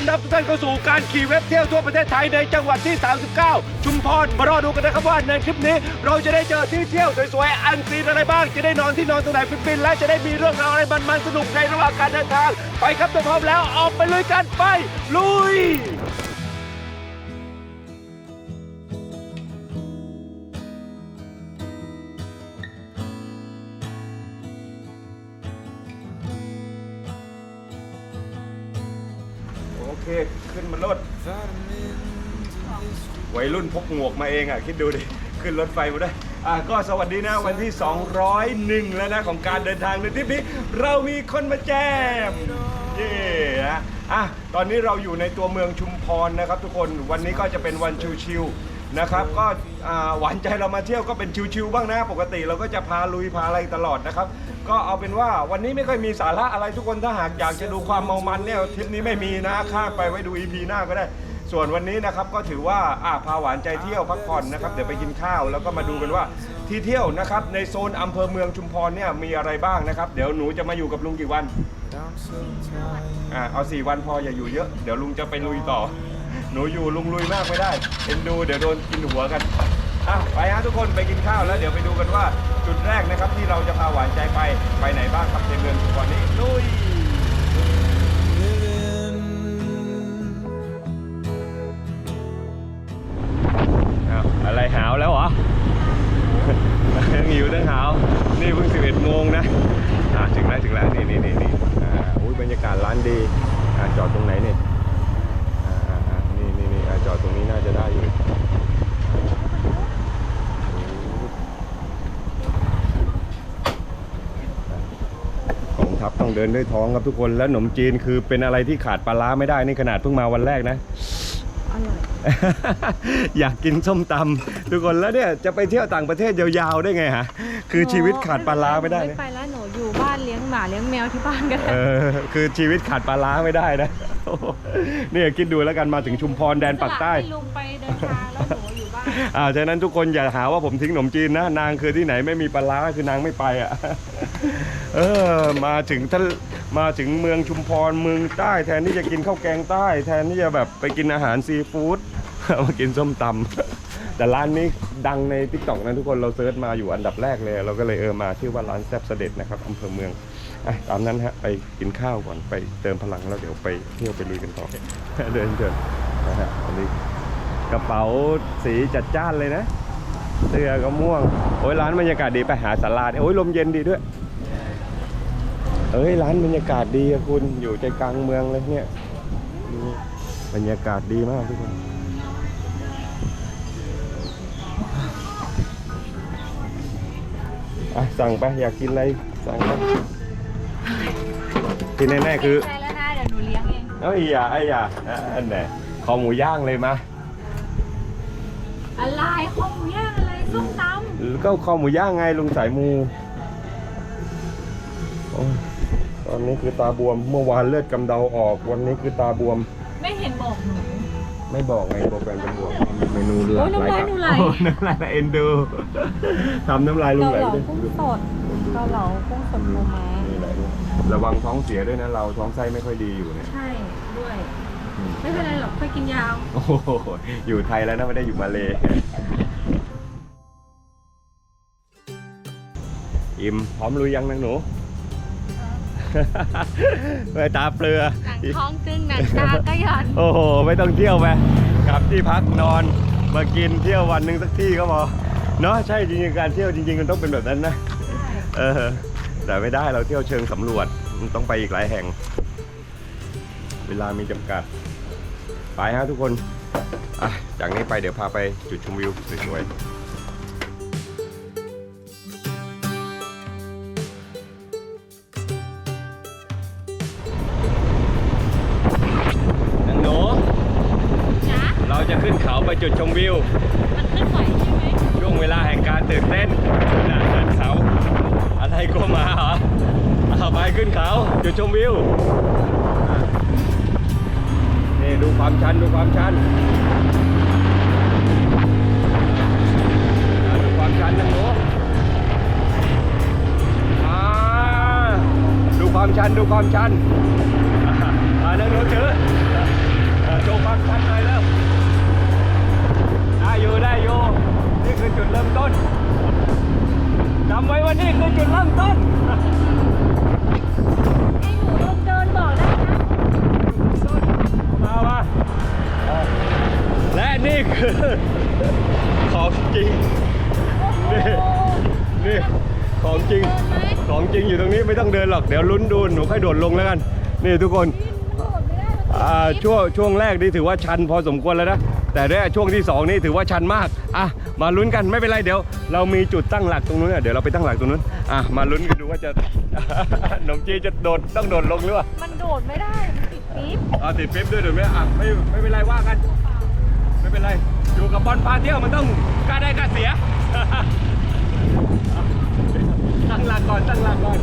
อนรับทุกท่านเข้าสู่การขี่เว็บเที่ยวทั่วประเทศไทยในจังหวัดที่ 39 ชุมพร มารอดูกันนะครับว่าในคลิปนี้ เราจะได้เจอที่เที่ยวสวยๆ อันซีนอะไรบ้าง จะได้นอนที่นอนตรงไหนฟินๆ และจะได้มีเรื่องราวอะไรมันๆ สนุกในระหว่างการเดินทาง ไปครับถ้าพร้อมแล้วออกไปลุยกันไปลุย เคขึ้นมารถวัยรุ่นพกหมวกมาเองอะ คิดดูดิ ขึ้นรถไฟมาได้อะก็สวัสดีนะวันที่ 201 แล้วนะของการเดินทางในทริปนี้ เรามีคนมาแจมเย่นะอะตอนนี้เราอยู่ในตัวเมืองชุมพรนะครับทุกคนวันนี้ก็จะเป็นวันชิวๆ นะครับก็อ่าหวานใจเรามาเที่ยวก็เป็นชิวๆบ้างนะ ปกติเราก็จะพาลุยพาอะไรตลอดนะครับ ก็เอาเป็นว่าวันนี้ไม่ค่อยมีสาระอะไรทุกคนถ้าหากอยากจะดูความเมามันเนี่ยทริปนี้ไม่มีนะข้ามไปไว้ดู EP หน้าก็ได้ ส่วนวันนี้นะครับก็ถือว่าอ่าพาหวานใจเที่ยวพักผ่อนนะครับเดี๋ยวไปกินข้าวแล้วก็มาดูกันว่าที่เที่ยวนะครับในโซนอำเภอเมืองชุมพรเนี่ยมีอะไรบ้างนะครับ เดี๋ยวหนูจะมาอยู่กับลุงกี่วันอ่าเอาสี่วันพออย่าอยู่เยอะเดี๋ยวลุงจะไปลุยต่อ หนูอยู่ลุงลุยมากไม่ได้เอ็นดูเดี๋ยวโดนกินหัวกันอะไปฮะทุกคนไปกินข้าวแล้วเดี๋ยวไปดูกันว่า จุดแรกนะครับที่เราจะพาหวานใจไปไปไหนบ้างครับในเมืองชุพรนี้ลุย อ้าวอะไรหาวแล้วเหรอ ยังหิวตั้งหาว นี่เพิ่ง 11 โมงนะอ่าถึงแล้วถึงแล้วนี่นี่นี่นี่อ่าอุ้ยบรรยากาศร้านดีอ่าจอดตรงไหนเนี่ยอ่าอ่าอ่านี่นี่นี่ อ่าจอดตรงนี้น่าจะได้อยู่ของทัพต้องเดินด้วยท้องครับทุกคนแล้วขนมจีนคือเป็นอะไรที่ขาดปลาร้าไม่ได้นี่ขนาดเพิ่งมาวันแรกนะ อร่อยอยากกินส้มตำทุกคนแล้วเนี่ยจะไปเที่ยวต่างประเทศยาวๆได้ไงฮะคือชีวิตขาดปลาร้าไม่ได้ไม่นะไปแล้วหนูอยู่บ้านเลี้ยงหมาเลี้ยงแมวที่บ้านกัน เออคือชีวิตขาดปลาร้าไม่ได้นะโอ้โห เนี่ยคิดดูแล้วกันมาถึงชุมพรแดนปากใต้ให้ลุงไปเดินทางแล้วหนูอยู่บ้านอ่าฉะนั้นทุกคนอย่าหาว่าผมทิ้งขนมจีนนะ นางคือที่ไหนไม่มีปลาร้าคือนางไม่ไปอะ เออ มาถึงท่านมาถึงเมืองชุมพรเมืองใต้ แทนที่จะกินข้าวแกงใต้ แทนที่จะแบบไปกินอาหารซีฟู้ด มากินส้มตำแต่ร้านนี้ดังในทิกตอกนะทุกคนเราเซิร์ชมาอยู่อันดับแรกเลย เราก็เลยเออมาชื่อว่าร้านแซ่บเสด็จนะครับอำเภอเมือง อะตามนั้นฮะไปกินข้าวก่อนไปเติมพลังแล้วเดี๋ยวไปเที่ยวไปลุยกันต่อเดินเดินนะฮะอันนี้กระเป๋าสีจัดจ้านเลยนะเสื้อก็ม่วง โอ้ยร้านบรรยากาศดีไปหาสาลาโอ้ยลมเย็นดีด้วย เอ้ยร้านบรรยากาศดีอะคุณอยู่ใจกลางเมืองเลยเนี่ยบรรยากาศดีมากทุกคนอะสั่งไปอยากกินอะไรสั่งไป ที่แน่ๆคือ ใจแล้วนะเดี๋ยวหนูเลี้ยงเองเอ้ยอย่าไอ้อย่าอะอันไหนคอหมูย่างเลยมาอะไรข้าวหมูย่างอะไรส้มตก็คอหมูย่างไงลุงสายมูโอ้ยตอนนี้คือตาบวมเมื่อวานเลือดกำเดาออก วันนี้คือตาบวมำไม่เห็นบอกหนู ไม่บอกไงบอกแฟนเป็นบวมเมนูหลากโอ้ยน้ำลายหนูไหล โอ้น้ำลายเอ็นดูทำน้ำลายลุงเกาไหลเหลาด้วยกุ้งสดเกาเหลากุ้งสดปูม้านี่ไหลด้วย ระวังท้องเสียด้วยนะเราท้องไส้ไม่ค่อยดีอยู่เนี่ยใช่ด้วย ไม่เป็นไรหรอกค่อยกินยาว โอ้โหอยู่ไทยแล้วนะไม่ได้อยู่มาเลยอิ่มพร้อมลุยยังนางหนูไปตาเปลือหนังท้องตึงหนังตาก็หย่อนโอ้โหไม่ต้องเที่ยวไปกลับที่พักนอนมากินเที่ยววันหนึ่งสักที่ก็พอเนาะใช่จริงๆการเที่ยวจริงๆมันต้องเป็นแบบนั้นนะเออ แต่ไม่ได้เราเที่ยวเชิงสำรวจมันต้องไปอีกหลายแห่ง เวลามีจำกัด ไปฮะทุกคนอะจากนี้ไปเดี๋ยวพาไปจุดชมวิวสวยๆนางหนูจ้าเราจะขึ้นเขาไปจุดชมวิว มันขึ้นไหวใช่ไหมช่วง เวลาแห่งการตื่นเต้นหนาขึ้นเขาอะไรก็มาเหรอเอาไปขึ้นเขาจุดชมวิวนี่ดูความชันดูความชันดูความชันนะหนูดูความชันดูความชันอ่านั่งรถเจอโชว์ความชันเลยเร็วได้อยู่ได้อยู่ คือจุดเริ่มต้นจำไว้ว่านี่คือจุดเริ่มต้นไอ้หนูลงเดินบอกได้นะมาว่าและนี่คือของจริงนี่นี่ของจริงของจริงอยู่ตรงนี้ไม่ต้องเดินหรอกเดี๋ยวลุ้นดูหนูค่อยโดดลงแล้วกัน นี่ทุกคนช่วงช่วงแรกนี่ถือว่าชันพอสมควรแล้วนะแต่เนี่ยช่วงที่ 2 นี่ถือว่าชันมาก อะ มาลุ้นกันไม่เป็นไรเดี๋ยว เรามีจุดตั้งหลักตรงนู้นอะเดี๋ยวเราไปตั้งหลักตรงนู้นอะมาลุ้นกันดูว่าจะ หนมจีจะโดดต้องโดดลงหรือเปล่ามันโดดไม่ได้ มันติดปี๊บอ่าติดปิ๊บด้วยเดี๋ยวไม่อะไม่ไม่เป็นไรว่ากัน ไม่เป็นไรอยู่กับบอลพาเที่ยวมันต้องกล้าได้กล้าเสีย ตั้งหลักก่อนตั้งหลักก่อน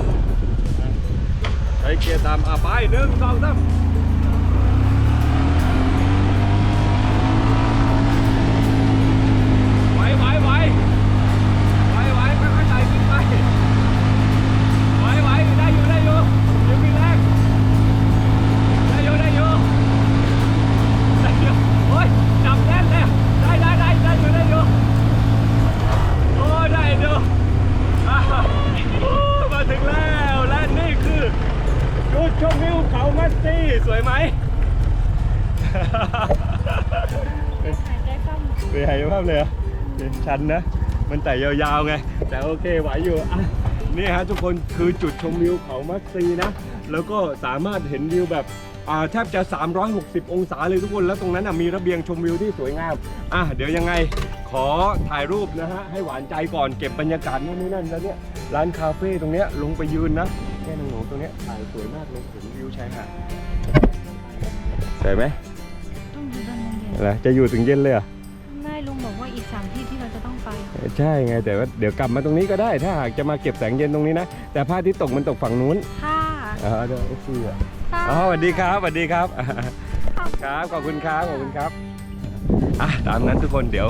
ใช้เกียร์ตามอะไปหนึ่งสองสาม ชันนะ มันแต่ยาวๆไง แต่โอเคไหวอยู่อะนี่ฮะทุกคนคือจุดชมวิวเขามัสซีนะ แล้วก็สามารถเห็นวิวแบบอ่าแทบจะ 360 องศาเลยทุกคน แล้วตรงนั้นนะมีระเบียงชมวิวที่สวยงาม อะเดี๋ยวยังไงขอถ่ายรูปนะฮะ ให้หวานใจก่อนเก็บบรรยากาศนู่นนี่นั่นแล้วเนี่ยร้านคาเฟ่ตรงเนี้ยลงไปยืนนะแค่นางหนูตรงเนี้ยถ่ายสวยมากเลยเห็นวิวชายหาดสวยไหมต้องอยู่ด้านนั้นเย็นอะไรจะอยู่ถึงเย็นเลยเหรอะ ใช่ไงแต่ว่าเดี๋ยวกลับมาตรงนี้ก็ได้ ถ้าหากจะมาเก็บแสงเย็นตรงนี้นะ แต่พระอาทิตย์ตกมันตกฝั่งนู้นค่ะอ๋อเดี๋ยวเอฟซีอะค่ะอ๋อสวัสดีครับสวัสดีครับ ครับขอบคุณครับขอบคุณครับอะตามนั้นทุกคนเดี๋ยว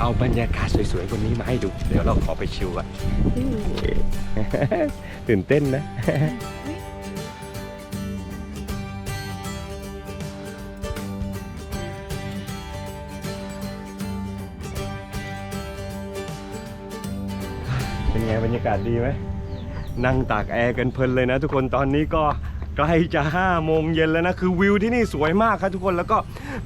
เอาบรรยากาศสวยๆคนนี้มาให้ดู เดี๋ยวเราขอไปชิลก่อนตื่นเต้นนะ บรรยากาศดีไหมนั่งตากแอร์กันเพลินเลยนะทุกคนตอนนี้ก็ ใกล้จะ5โมงเย็นแล้วนะคือวิวที่นี่สวยมากครับทุกคนแล้วก็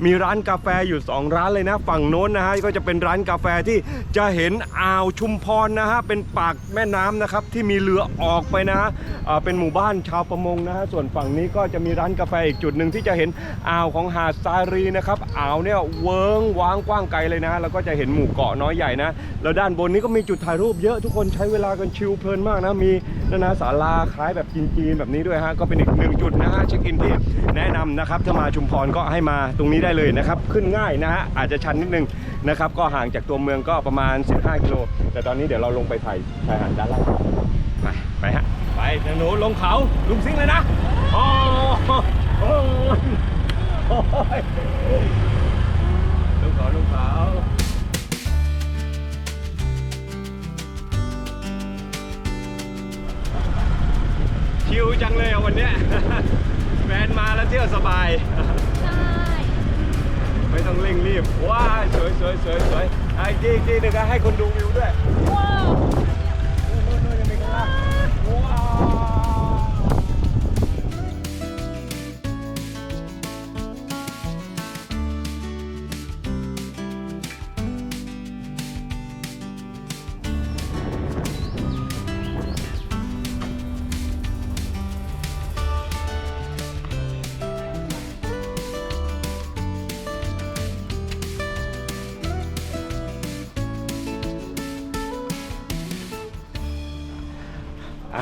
มีร้านกาแฟอยู่ 2 ร้านเลยนะ ฝั่งโน้นนะฮะก็จะเป็นร้านกาแฟที่จะเห็นอ่าวชุมพรนะฮะเป็นปากแม่น้ำนะครับที่มีเรือออกไปนะฮะอ่าเป็นหมู่บ้านชาวประมงนะฮะส่วนฝั่งนี้ก็จะมีร้านกาแฟอีกจุดหนึ่งที่จะเห็นอ่าวของหาดทรารีนะครับอ่าวเนี่ยเวิงว้างกว้างไกลเลยนะฮะแล้วก็จะเห็นหมู่เกาะน้อยใหญ่นะแล้วด้านบนนี้ก็มีจุดถ่ายรูปเยอะทุกคนใช้เวลากันชิลเพลินมากนะมีนานาศาลาคล้ายแบบจีนๆแบบนี้ด้วยฮะก็เป็นอีกหนึ่งจุดนะฮะเช็คอินที่แนะนำนะครับถ้ามาชุมพรก็ให้มาตรงนี้ได้เลยนะครับ ขึ้นง่ายนะฮะอาจจะชันนิดนึงนะครับ ก็ห่างจากตัวเมืองก็ประมาณ 15 กิโล แต่ตอนนี้เดี๋ยวเราลงไปถ่ายชายหาดด้านล่างไปไปฮะไปหนูลงเขาลุงซิ่งเลยนะโอ้โหโอ้ยโอ้ยลงเขาลงเขา ชิวจังเลยอะวันเนี้ยแฟนมาแล้วเที่ยวสบาย ใช่ไม่ต้องเร่งรีบ ว้าสวยสวยสวยสวยอะอีกทีอีกทีหนึงก็ให้คนดูวิวด้วย ว้าว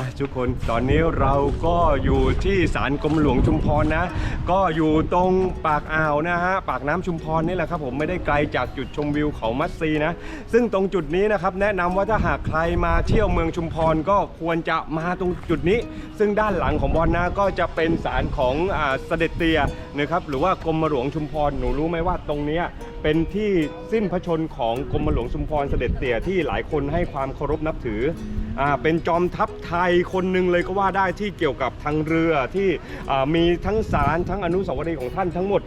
อะทุกคนตอนนี้เราก็อยู่ที่ศาลกรมหลวงชุมพรนะ ก็อยู่ตรงปากอ่าวนะฮะปากน้ำชุมพรนี่แหละครับผมไม่ได้ไกลจากจุดชมวิวเขามัดซีนะ ซึ่งตรงจุดนี้นะครับแนะนำว่าถ้าหากใครมาเที่ยวเมืองชุมพรก็ควรจะมาตรงจุดนี้ ซึ่งด้านหลังของบอลนะก็จะเป็นศาลของอ่าเสด็จเตียนะครับหรือว่ากรมหลวงชุมพรหนูรู้ไหมว่าตรงเนี้ยเป็นที่สิ้นพระชนของกรมหลวงชุมพรเสด็จเตี่ยที่หลายคนให้ความเคารพนับถือ อ่าเป็นจอมทัพไทยคนหนึ่งเลยก็ว่าได้ที่เกี่ยวกับทางเรือที่อ่ามีทั้งสารทั้งอนุสาวรีย์ของท่านทั้งหมด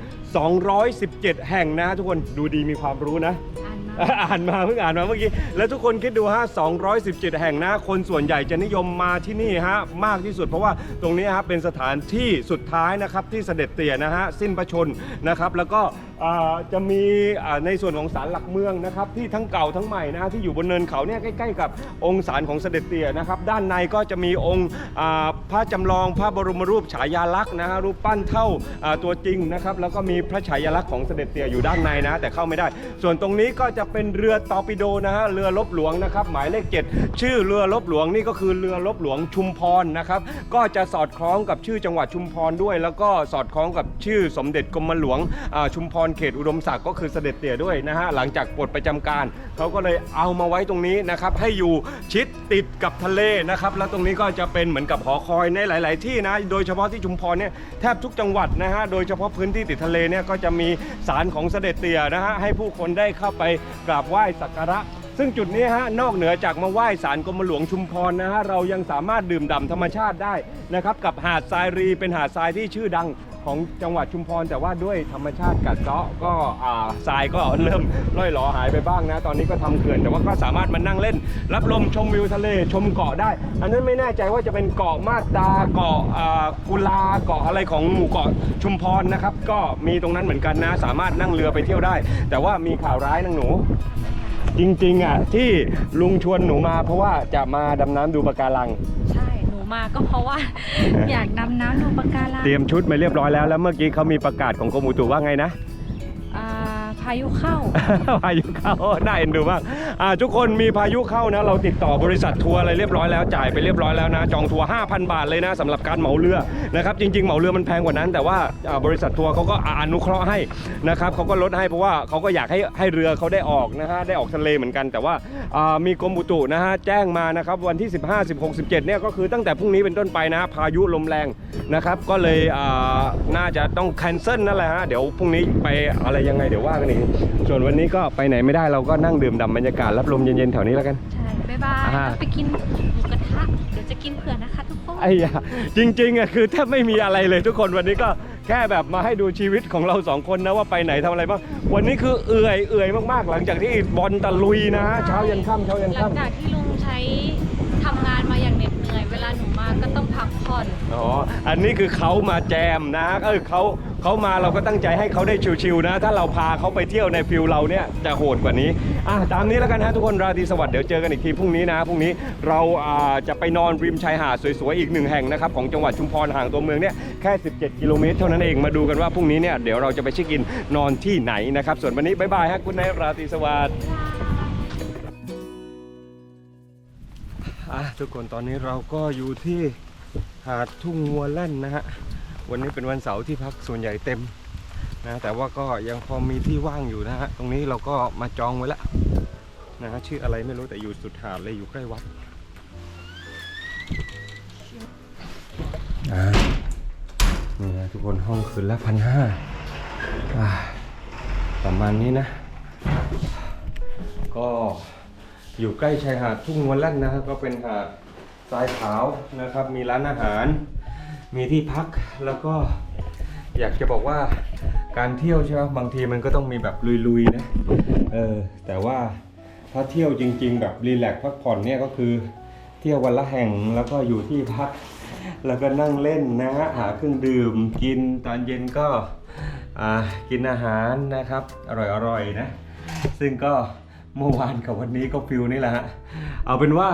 217 แห่งนะทุกคนดูดีมีความรู้นะ อ่านมาเพิ่งอ่านมาเมื่อกี้ แล้วทุกคนคิดดูฮะ 217 แห่งนะ คนส่วนใหญ่จะนิยมมาที่นี่ฮะ มากที่สุดเพราะว่าตรงนี้ฮะเป็นสถานที่สุดท้ายนะครับที่เสด็จเตี่ยนะฮะ สิ้นพระชนนะครับ แล้วก็อ่าจะมีอ่าในส่วนของศาลหลักเมืองนะครับ ที่ทั้งเก่าทั้งใหม่นะฮะที่อยู่บนเนินเขาเนี่ยใกล้ๆกับองค์ศาลของเสด็จเตี่ยนะครับ ด้านในก็จะมีองค์อ่าพระจำลองพระบรมรูปฉายาลักษณ์นะฮะรูปปั้นเท่าอ่าตัวจริงนะครับแล้วก็มีพระฉายาลักษณ์ของเสด็จเตี่ยอยู่ด้านในนะ แต่เข้าไม่ได้ ส่วนตรงนี้ก็จะเป็นเรือตอร์ปิโดนะฮะเรือลบหลวงนะครับหมายเลข 7 ชื่อเรือลบหลวงนี่ก็คือเรือลบหลวงชุมพรนะครับก็จะสอดคล้องกับชื่อจังหวัดชุมพรด้วย แล้วก็สอดคล้องกับชื่อสมเด็จกรมหลวงอ่าชุมพรเขตอุดมศักดิ์ก็คือเสด็จเตี่ยด้วยนะฮะหลังจากปลดประจำการเขาก็เลยเอามาไว้ตรงนี้นะครับให้อยู่ชิดติดกับทะเลนะครับแล้วตรงนี้ก็จะเป็นเหมือนกับหอคอยในหลาย ๆ ที่นะโดยเฉพาะที่ชุมพรเนี่ยแทบทุกจังหวัดนะฮะโดยเฉพาะพื้นที่ติดทะเลเนี่ยก็จะมีศาลของเสด็จเตี่ยนะฮะให้ผู้คนได้เข้าไปกราบไหว้สักการะ ซึ่งจุดนี้ฮะนอกเหนือจากมาไหว้ศาลกรมหลวงชุมพรนะฮะเรายังสามารถดื่มด่ำธรรมชาติได้นะครับกับหาดทรายรีเป็นหาดทรายที่ชื่อดัง ของจังหวัดชุมพร แต่ว่าด้วยธรรมชาติกัดเซาะก็อ่าทรายก็เริ่มล่อยหลอหายไปบ้างนะ ตอนนี้ก็ทำเขื่อนแต่ว่าก็สามารถมานั่งเล่น รับลมชมวิวทะเลชมเกาะได้ อันนั้นไม่แน่ใจว่าจะเป็นเกาะมาตาเกาะอ่ากุลาเกาะอะไรของหมู่เกาะชุมพรนะครับ ก็มีตรงนั้นเหมือนกันนะ สามารถนั่งเรือไปเที่ยวได้ แต่ว่ามีข่าวร้ายนางหนู จริงๆอะที่ลุงชวนหนูมาเพราะว่าจะมาดำน้ำดูปะการัง ใช่ มาก็เพราะว่า อยากดำน้ำดูปะการัง เตรียมชุดมาเรียบร้อยแล้ว แล้วเมื่อกี้เขามีประกาศของกรมอุตุว่าไงนะอ่า พายุเข้า พายุเข้าน่าเอ็นดูมากอ่าทุกคนมีพายุเข้านะ เราติดต่อบริษัททัวร์อะไรเรียบร้อยแล้วจ่ายไปเรียบร้อยแล้วนะ จองทัวร์5,000 บาทเลยนะสำหรับการเหมาเรือนะครับจริง ๆ เหมาเรือมันแพงกว่านั้น แต่ว่าอ่าบริษัททัวร์เขาก็อนุเคราะห์ให้นะครับเขาก็ลดให้เพราะว่าเขาก็อยากให้ให้เรือเขาได้ออกนะฮะได้ออกทะเลเหมือนกัน แต่ว่าอ่ามีกรมอุตุนะฮะแจ้งมานะครับวันที่ 15 16 17เนี่ยก็คือตั้งแต่พรุ่งนี้เป็นต้นไปนะพายุลมแรงนะครับก็เลยอ่าน่าจะต้องแคนเซิลนั่นแหละฮะเดี๋ยวพรุ่งนี้ไปอะไรยังไงเดี๋ยวว่ากันอีกส่วนวันนี้ก็ไปไหนไม่ได้เราก็นั่งดื่มด่ำบรรยากาศรับลมเย็นๆแถวนี้แล้วกัน ใช่บ๊ายบายอ่าเราไปกินหมูกระทะเดี๋ยวจะกินเผื่อนะคะทุกคน ไอ้ยาจริงๆอะคือแทบไม่มีอะไรเลยทุกคนวันนี้ก็แค่แบบมาให้ดูชีวิตของเราสองคนนะว่าไปไหนทำอะไรบ้างวันนี้คือเอื่อยเอื่อยมากๆ หลังจากที่บอลตะลุยนะฮะเช้ายันค่ำเช้ายันหลังค่ำจากที่ลุงใช้ทำงานมาอย่างเหน็ดเหนื่อย เวลาหนูมาก็ต้องพักผ่อน อ๋ออันนี้คือเขามาแจมนะเออเขา เขามาเราก็ตั้งใจให้เขาได้ชิวๆนะ ถ้าเราพาเขาไปเที่ยวในฟิลเราเนี่ยจะโหดกว่านี้อะตามนี้แล้วกันฮะทุกคนราตรีสวัสดิ์เดี๋ยวเจอกันอีกทีพรุ่งนี้นะพรุ่งนี้เราอ่าจะไปนอนริมชายหาดสวยๆอีกหนึ่งแห่งนะครับของจังหวัดชุมพรห่างตัวเมืองเนี่ยแค่ 17 กิโลเมตรเท่านั้นเองมาดูกันว่าพรุ่งนี้เนี่ยเดี๋ยวเราจะไปเช็คอินนอนที่ไหนนะครับส่วนวันนี้บ๊ายบายฮะคุณนายราตรีสวัสดิ์อะทุกคนตอนนี้เราก็อยู่ที่หาดทุ่งวัวแล่นนะฮะ วันนี้เป็นวันเสาร์ที่พักส่วนใหญ่เต็มนะแต่ว่าก็ยังพอมีที่ว่างอยู่นะฮะตรงนี้เราก็มาจองไว้แล้วนะฮะชื่ออะไรไม่รู้แต่อยู่สุดหาดเลยอยู่ใกล้วัดอ่านี่นะทุกคนห้องคืนละพันห้าประมาณนี้นะ ก็อยู่ใกล้ชายหาดทุ่งวันลั่นนะครับก็เป็นหาดทรายขาวนะครับ มีร้านอาหาร มีที่พักแล้วก็อยากจะบอกว่าการเที่ยวใช่ไหมบางทีมันก็ต้องมีแบบลุยๆนะเออแต่ว่าถ้าเที่ยวจริง ๆ แบบรีแลกซ์พักผ่อนเนี่ยก็คือเที่ยววันละแห่งแล้วก็อยู่ที่พัก แล้วก็นั่งเล่นนะฮะหาเครื่องดื่ม กินตอนเย็นก็กินอาหารนะครับ อร่อยๆนะ ซึ่งก็เมื่อวานกับวันนี้ก็ฟิลนี่แหละฮะเอาเป็นว่า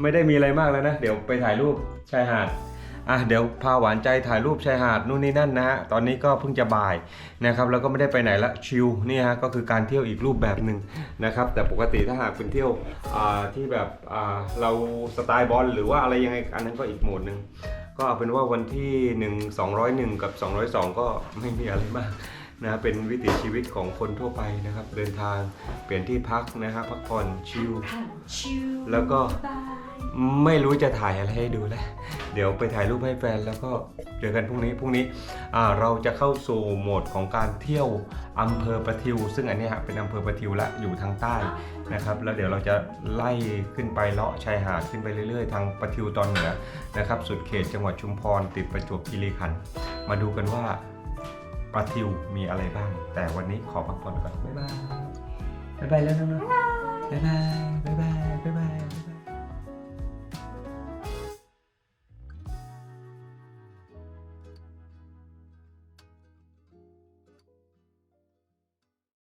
ไม่ได้มีอะไรมากแล้วนะ เดี๋ยวไปถ่ายรูป ชายหาดอะเดี๋ยวพาหวานใจถ่ายรูปชายหาดนู่นนี่นั่นนะฮะตอนนี้ก็เพิ่งจะบ่ายนะครับแล้วก็ไม่ได้ไปไหนละชิลนี่ฮะก็คือการเที่ยวอีกรูปแบบหนึ่งนะครับแต่ปกติถ้าหากเป็นเที่ยวอ่าที่แบบอ่าเราสไตล์บอลหรือว่าอะไรยังไงอันนั้นก็อีกโหมดหนึ่งก็เอาเป็นว่าวันที่ 1 201 กับ 202 ก็ไม่มีอะไรมากนะเป็นวิถีชีวิตของคนทั่วไปนะครับ เดินทางเปลี่ยนที่พักนะครับพักผ่อนชิลแล้วก็ ไม่รู้จะถ่ายอะไรให้ดูแล้วเดี๋ยวไปถ่ายรูปให้แฟนแล้วก็เจอกันพรุ่งนี้พรุ่งนี้เราจะเข้าสู่โหมดของการเที่ยวอำเภอประทิว ซึ่งอันนี้ฮะเป็นอำเภอประทิวละอยู่ทางใต้นะครับ แล้วเดี๋ยวเราจะไล่ขึ้นไปเลาะชายหาดขึ้นไปเรื่อยๆ ทางประทิวตอนเหนือนะครับ สุดเขตจังหวัดชุมพรติดประจวบคีรีขันธ์มาดูกันว่าปลาทิวมีอะไรบ้าง แต่วันนี้ขอพักผ่อนก่อนบ๊ายบายบ๊ายบายแล้วน้องๆบ๊ายบายบ๊ายบาย